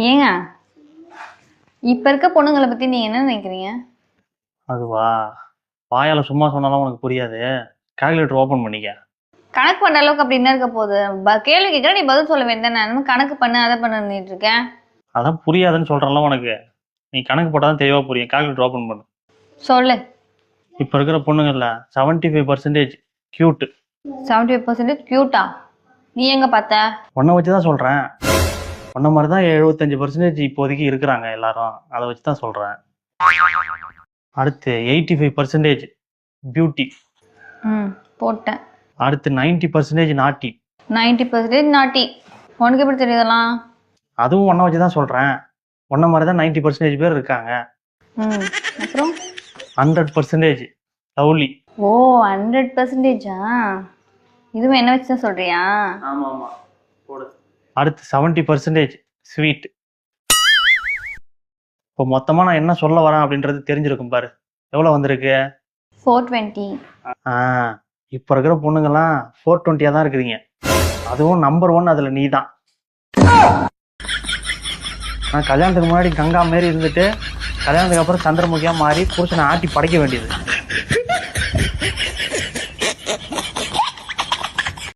ஏங்க? இப்ப இருக்க பொண்ணுங்களை பத்தி நீங்க என்ன நினைக்கிறீங்க? அதுவா? வாயால சும்மா சொன்னாலும் உனக்கு புரியாது. கால்குலேட்டர் ஓபன் பண்ணிக்க. கணக்கு பண்ற அளவுக்கு அப்படி என்ன இருக்க போகுது? ப- கேள்வி கேட்கற நீ பதில் சொல்ல வேண்டியது நான் கணக்கு பண்ணு அதை பண்ணிட்டு இருக்கேன் அதான் புரியாதுன்னு சொல்றேன்ல உனக்கு. நீ கணக்கு போட்டாதான் தெளிவா புரியும். கால்குலேட்டர் ஓபன் பண்ணு. சொல்லு. இப்ப இருக்கிற பொண்ணுங்கள்ல seventy five percentage cute seventy five percentage கியூட்டா நீ எங்க பார்த்த? உன்னை வச்சு தான் சொல்றேன். உன்ன மாதிரி தான் எழுபத்தஞ்சு பர்சன்டேஜ் இப்போதைக்கு இருக்கிறாங்க எல்லாரும். அதை வச்சு தான் சொல்றேன். அடுத்து எயிட்டி ஃபைவ் பர்சன்டேஜ் பியூட்டி ம் போட்டேன். அடுத்து ninety percentage naughty ninety percentage naughty உனக்கு எப்படி தெரியுதெல்லாம் அதுவும் உன்னை வச்சு தான் சொல்றேன். உன்ன மாதிரி தான் நைன்டி பர்சன்டேஜ் பேர் இருக்காங்க. ம் அப்புறம்? Hundred percentage lovely. ஓ ஹண்ட்ரட் பர்சன்டேஜா இதுவும் என்ன வச்சு தான் சொல்றியா? ஆமா ஆமா போடு. அடுத்து செவன்டி பர்சன்டேஜ் ஸ்வீட் இப்போ மொத்தமா நான் என்ன சொல்ல வரேன் அப்படின்றது தெரிஞ்சிருக்கும் பாரு. எவ்வளவு வந்திருக்கு? ஃபோர் டுவெண்ட்டி ஆ இப்போ இருக்கிற பொண்ணுங்கெல்லாம் ஃபோர் டுவெண்ட்டியாக தான் இருக்கிறீங்க அதுவும் நம்பர் ஒன் அதில் நீ தான் நான் கல்யாணத்துக்கு முன்னாடி கங்கா மாரி இருந்துட்டு கல்யாணத்துக்கு அப்புறம் சந்திரமுகியாக மாறி புருஷனை ஆட்டி படைக்க வேண்டியது.